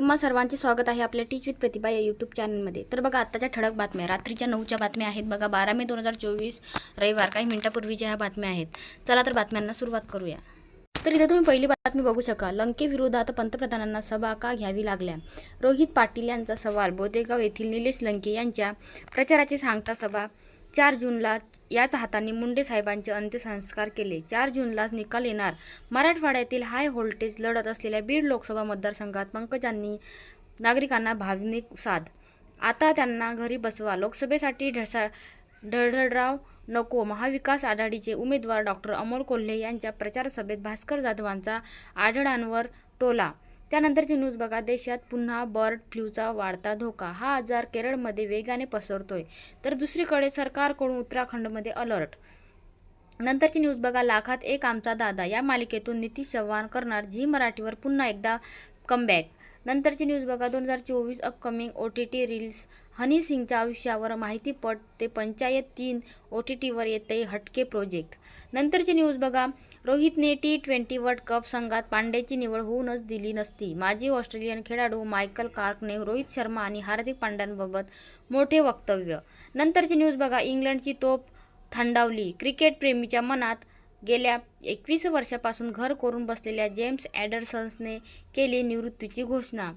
तुम्हा सर्वांचे स्वागत आहे आपल्या टीच विथ प्रतिभा या यूट्यूब चॅनलमध्ये तर बघा आत्ताच्या ठळक बातम्या. रात्रीच्या नऊच्या बातम्या आहेत बघा. बारा मे दोन हजार चोवीस रविवार. काही मिनिटापूर्वीच्या ह्या बातम्या आहेत चला तर बातम्यांना सुरुवात करूया. तर इथे तुम्ही पहिली बातमी बघू शका लंकेविरोधात पंतप्रधानांना सभा का घ्यावी लागल्या? रोहित पाटील यांचा सवाल. बोदेगाव येथील निलेश लंके यांच्या प्रचाराची सांगता सभा चार जूनला याच हातांनी मुंडे साहेबांचे अंत्यसंस्कार केले. चार जूनलाच निकाल येणार. मराठवाड्यातील हाय व्होल्टेज लढत असलेल्या बीड लोकसभा मतदारसंघात पंकजांनी नागरिकांना भावनिक साध आता त्यांना घरी बसवा. लोकसभेसाठी ढसा ढळढळराव नको. महाविकास आघाडीचे उमेदवार डॉक्टर अमोल कोल्हे यांच्या प्रचारसभेत भास्कर जाधवांचा आढळांवर टोला त्यानंतरची न्यूज बघा. देशात पुन्हा बर्ड फ्लूचा वाढता धोका. हा आजार केरळमध्ये वेगाने पसरतोय. तर दुसरीकडे सरकारकडून उत्तराखंडमध्ये अलर्ट. नंतरची न्यूज बघा. लाखात एक आमचा दादा. या मालिकेतून नितीश चव्हाण करणार. झी मराठीवर पुन्हा एकदा कमबॅक नंतरची न्यूज बघा. दोन हजार चोवीस upcoming O T T reels Honey सिंगच्या आयुष्यावर माहितीपट ते पंचायत तीन ओ टी टीवर येते हटके प्रोजेक्ट नंतरची न्यूज बघा. रोहितने टी ट्वेंटी वर्ल्ड कप संघात पांड्याची निवड होऊनच दिली नसती. माजी ऑस्ट्रेलियन खेळाडू मायकल कार्कने रोहित शर्मा आणि हार्दिक पांड्यांबाबत मोठे वक्तव्य. नंतरची न्यूज बघा. इंग्लंडची तोप थंडावली. क्रिकेटप्रेमीच्या मनात गेल्या एकवीस वर्षापासून घर करून बसलेल्या जेम्स ॲडरसन्सने केली निवृत्तीची घोषणा.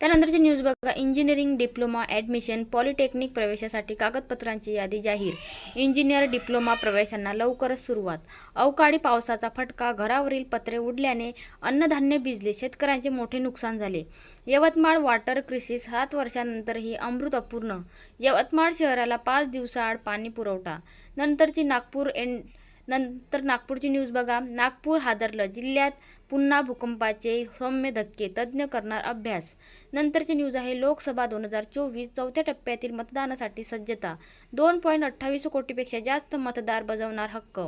त्यानंतरची न्यूज बघा. इंजिनिअरिंग डिप्लोमा ॲडमिशन पॉलिटेक्निक प्रवेशासाठी कागदपत्रांची यादी जाहीर. इंजिनियर डिप्लोमा प्रवेशांना लवकरच सुरुवात. अवकाळी पावसाचा फटका घरावरील पत्रे उडल्याने अन्नधान्य भिजले. शेतकऱ्यांचे मोठे नुकसान झाले. यवतमाळ वॉटर क्रिसिस सात वर्षांनंतरही अमृत अपूर्ण. यवतमाळ शहराला पाच दिवसाआड पाणी पुरवठा. नंतरची नागपूर एन नंतर नागपूरची न्यूज बघा. नागपूर हादरलं. जिल्ह्यात पुन्हा भूकंपाचे सौम्य धक्के तज्ज्ञ करणार अभ्यास. नंतरची न्यूज आहे लोकसभा दोन हजार चोवीस चौथ्या टप्प्यातील मतदानासाठी सज्जता. दोन पॉईंट अठ्ठावीस कोटीपेक्षा जास्त मतदार बजावणार हक्क.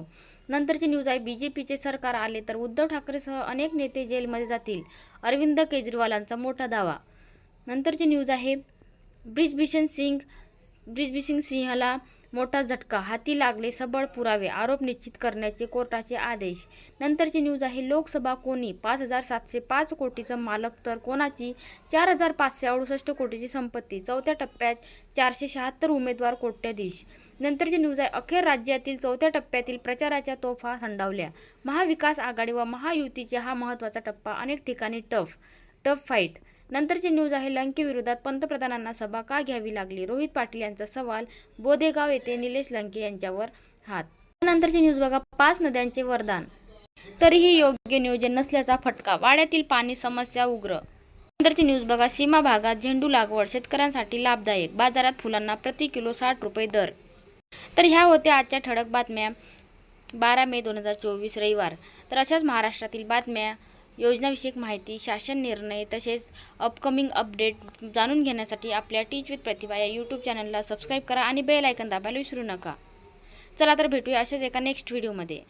नंतरची न्यूज आहे बी जे पीचे सरकार आले तर उद्धव ठाकरेसह अनेक नेते जेलमध्ये जातील. अरविंद केजरीवालांचा मोठा दावा. नंतरची न्यूज आहे ब्रिजभूषण सिंग ब्रिजबिसिंग सिंहला मोठा झटका हाती लागले सबळ पुरावे आरोप निश्चित करण्याचे कोर्टाचे आदेश. नंतरची न्यूज आहे लोकसभा कोणी पाच हजार सातशे पाच कोटीचं मालक तर कोणाची? चार हजार पाचशे अडुसष्ट कोटीची संपत्ती चौथ्या टप्प्यात चारशे शहात्तर उमेदवार कोट्याधीश. नंतरची न्यूज आहे अखेर राज्यातील चौथ्या टप्प्यातील प्रचाराच्या तोफा थंडावल्या महाविकास आघाडी व महायुतीचा हा महत्त्वाचा टप्पा अनेक ठिकाणी टफ टफ फाईट. नंतरची न्यूज आहे लंकेविरोधात पंतप्रधानांना सभा का घ्यावी लागली? रोहित पाटील यांचा सवाल बोदेगाव येथे निलेश लंके यांच्यावर हात. नंतरची न्यूज बघा पाच नद्यांचे वरदान. तरीही योग्य नियोजन नसल्याचा फटका वाड्यातील पाणी समस्या उग्र. नंतरची न्यूज बघा सीमा भागात झेंडू लागवड शेतकऱ्यांसाठी लाभदायक बाजारात फुलांना प्रति किलो साठ रुपये दर. तर ह्या होत्या आजच्या ठळक बातम्या. बारा मे दोन हजार चोवीस रविवार. तर अशाच महाराष्ट्रातील बातम्या. योजनाविषयक माहिती शासन निर्णय तसेच अपकमिंग अपडेट जाणून घेण्यासाठी आपल्या टीच विथ प्रतिभा या यूट्यूब चॅनलला सबस्क्राईब करा आणि बेल आयकन दाबायला विसरू नका. चला तर भेटूया अशाच एका नेक्स्ट व्हिडिओमध्ये